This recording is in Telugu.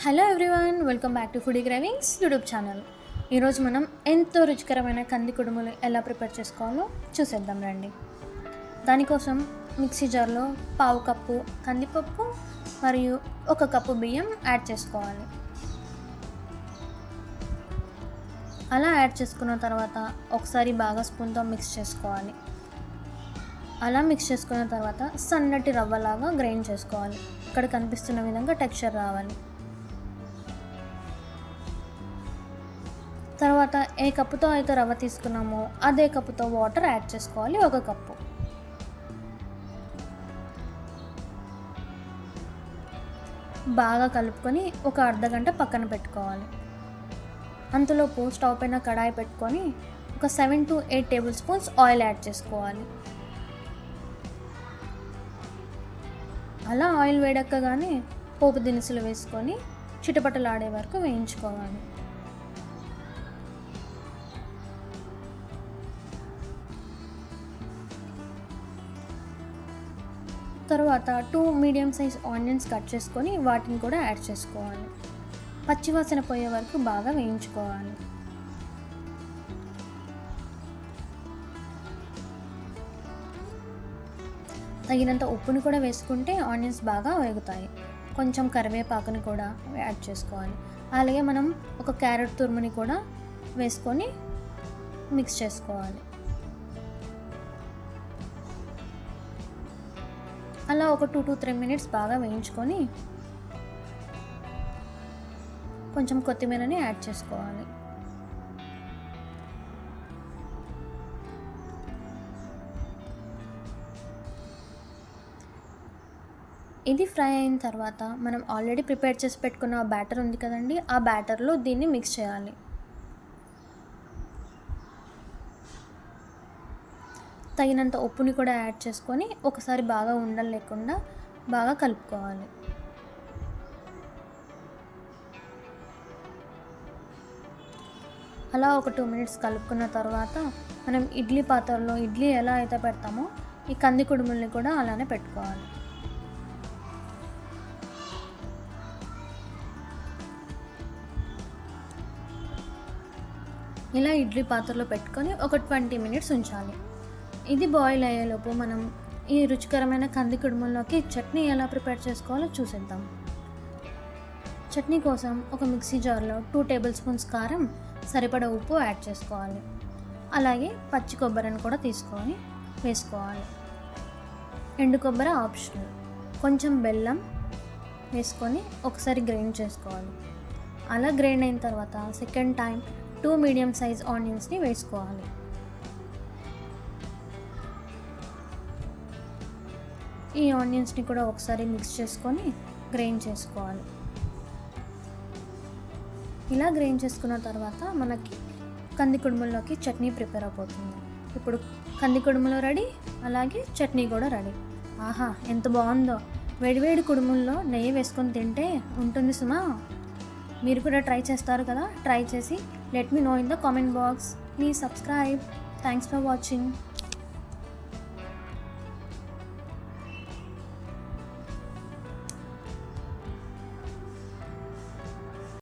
Hello everyone welcome back to foodie cravings YouTube channel ఈరోజు మనం ఎంతో రుచికరమైన కంది కుడుములు ఎలా ప్రిపేర్ చేసుకోవాలో చూసేద్దాం రండి. దానికోసం మిక్సీ జార్లో పావు కప్పు కందిపప్పు మరియు ఒక కప్పు బియ్యం యాడ్ చేసుకోవాలి. అలా యాడ్ చేసుకున్న తర్వాత ఒకసారి బాగా స్పూన్తో మిక్స్ చేసుకోవాలి. అలా మిక్స్ చేసుకున్న తర్వాత సన్నటి రవ్వలాగా గ్రైండ్ చేసుకోవాలి. ఇక్కడ కనిపిస్తున్న విధంగా టెక్స్చర్ రావాలి. తర్వాత ఏ కప్పుతో అయితే రవ్వ తీసుకున్నామో అదే కప్పుతో వాటర్ యాడ్ చేసుకోవాలి ఒక కప్పు. బాగా కలుపుకొని ఒక అర్ధ గంట పక్కన పెట్టుకోవాలి. అంతలోపు స్టవ్ పైన కడాయి పెట్టుకొని ఒక seven to eight tablespoons oil add చేసుకోవాలి. అలా ఆయిల్ వేడక్కగానే పోపు దినుసులు వేసుకొని చిటపటలాడే వరకు వేయించుకోవాలి. తర్వాత two medium size onions cut చేసుకొని వాటిని కూడా యాడ్ చేసుకోవాలి. పచ్చివాసన పోయే వరకు బాగా వేయించుకోవాలి. తగినంత ఉప్పుని కూడా వేసుకుంటే ఆనియన్స్ బాగా వేగుతాయి. కొంచెం కరివేపాకుని కూడా యాడ్ చేసుకోవాలి. అలాగే మనం ఒక క్యారెట్ తురుముని కూడా వేసుకొని మిక్స్ చేసుకోవాలి. అలా ఒక టూ టు త్రీ మినిట్స్ బాగా వేయించుకొని కొంచెం కొత్తిమీరని యాడ్ చేసుకోవాలి. ఇది ఫ్రై అయిన తర్వాత మనం ఆల్రెడీ ప్రిపేర్ చేసి పెట్టుకున్న ఆ బ్యాటర్ ఉంది కదండి ఆ బ్యాటర్లో దీన్ని మిక్స్ చేయాలి. తగినంత ఉప్పుని కూడా యాడ్ చేసుకొని ఒకసారి బాగా ఉండలు లేకుండా బాగా కలుపుకోవాలి. అలా ఒక టూ మినిట్స్ కలుపుకున్న తర్వాత మనం ఇడ్లీ పాత్రలో ఇడ్లీ ఎలా అయితే పెడతామో ఈ కంది కుడుముల్ని కూడా అలానే పెట్టుకోవాలి. ఇలా ఇడ్లీ పాత్రలో పెట్టుకొని ఒక ట్వంటీ మినిట్స్ ఉంచాలి. ఇది బాయిల్ అయ్యేలోపు మనం ఈ రుచికరమైన కంది కుడుముల్లోకి చట్నీ ఎలా ప్రిపేర్ చేసుకోవాలో చూసేద్దాం. చట్నీ కోసం ఒక మిక్సీ జార్లో టూ టేబుల్ స్పూన్స్ కారం సరిపడ ఉప్పు యాడ్ చేసుకోవాలి. అలాగే పచ్చి కొబ్బరిని కూడా తీసుకొని వేసుకోవాలి. ఎండు కొబ్బరి ఆప్షనల్. కొంచెం బెల్లం వేసుకొని ఒకసారి గ్రైండ్ చేసుకోవాలి. అలా గ్రైండ్ అయిన తర్వాత second time two medium size ఆనియన్స్ని వేసుకోవాలి. ఈ ఆనియన్స్ని కూడా ఒకసారి మిక్స్ చేసుకొని గ్రైండ్ చేసుకోవాలి. ఇలా గ్రైండ్ చేసుకున్న తర్వాత మనకి కంది కుడుముల్లోకి చట్నీ ప్రిపేర్ అయిపోతుంది. ఇప్పుడు కంది కుడుములు రెడీ అలాగే చట్నీ కూడా రెడీ. ఆహా ఎంత బాగుందో. వేడివేడి కుడుముల్లో నెయ్యి వేసుకొని తింటే ఉంటుంది సుమా. మీరు కూడా ట్రై చేస్తారు కదా? ట్రై చేసి let me know in the comment box. Please subscribe. Thanks for watching.